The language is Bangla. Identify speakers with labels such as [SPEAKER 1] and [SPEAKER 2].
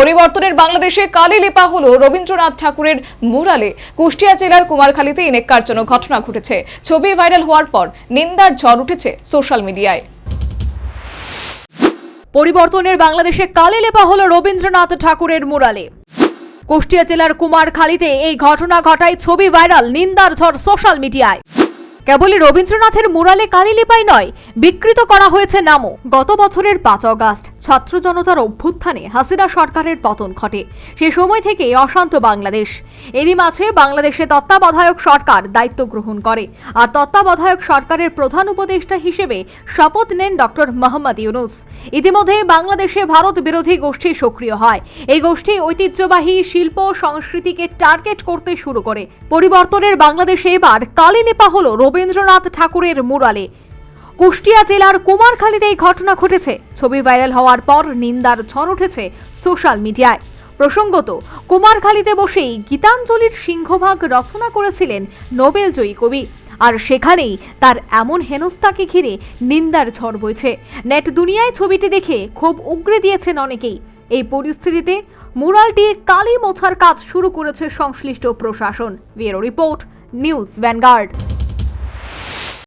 [SPEAKER 1] পরিবর্তনের বাংলাদেশে কালি লেপা হল রবীন্দ্রনাথ ঠাকুরের মুরালে। কুষ্টিয়া জেলার কুমারখালীতে এই ঘটনা ঘটেছে। ছবি ভাইরাল হওয়ার পর নিন্দার ঝড় উঠেছে সোশ্যাল মিডিয়ায়।
[SPEAKER 2] পরিবর্তনের বাংলাদেশে কালে লেপা হল রবীন্দ্রনাথ ঠাকুরের মুরালে। কুষ্টিয়া জেলার কুমারখালীতে এই ঘটনা ঘটায় ছবি ভাইরাল, নিন্দার ঝড় সোশ্যাল মিডিয়ায়। কেবলই রবীন্দ্রনাথের মুরালে কালি লেপাই নয়, বিকৃত করা হয়েছে নামও। গত বছরের পাঁচ অগাস্ট ছাত্র জনতার অভ্যুত্থানে হাসিনা সরকারের পতন ঘটে। সে সময় থেকে অশান্ত বাংলাদেশ। এরই মাঝে বাংলাদেশে তত্ত্বাবধায়ক সরকার দায়িত্ব গ্রহণ করে। আর তত্ত্বাবধায়ক সরকারের প্রধান উপদেষ্টা হিসেবে শপথ নেন ডক্টর মোহাম্মদ ইউনুস। ইতিমধ্যে বাংলাদেশে ভারত বিরোধী গোষ্ঠী সক্রিয় হয়। এই গোষ্ঠী ঐতিহ্যবাহী শিল্প সংস্কৃতিকে টার্গেট করতে শুরু করে। পরিবর্তনের বাংলাদেশে এবার কালি নেপা হল রবীন্দ্রনাথ ঠাকুরের মুরালে। কুষ্টিয়া জেলার কুমারখালীতে এই ঘটনা ঘটেছে। ছবি ভাইরাল হওয়ার পর নিন্দার ঝড় উঠেছে সোশ্যাল মিডিয়ায়। প্রসঙ্গত, কুমারখালীতে বসেই গীতাঞ্জলির সিংহভাগ রচনা করেছিলেন নোবেলজয়ী কবি। আর সেখানেই তার এমন হেনস্থাকে ঘিরে নিন্দার ঝড় বইছে। নেট দুনিয়ায় ছবিটি দেখে খুব উগরে দিয়েছেন অনেকেই। এই পরিস্থিতিতে মুরালটির কালি মোছার কাজ শুরু করেছে সংশ্লিষ্ট প্রশাসন। Bureau report, news Vanguard.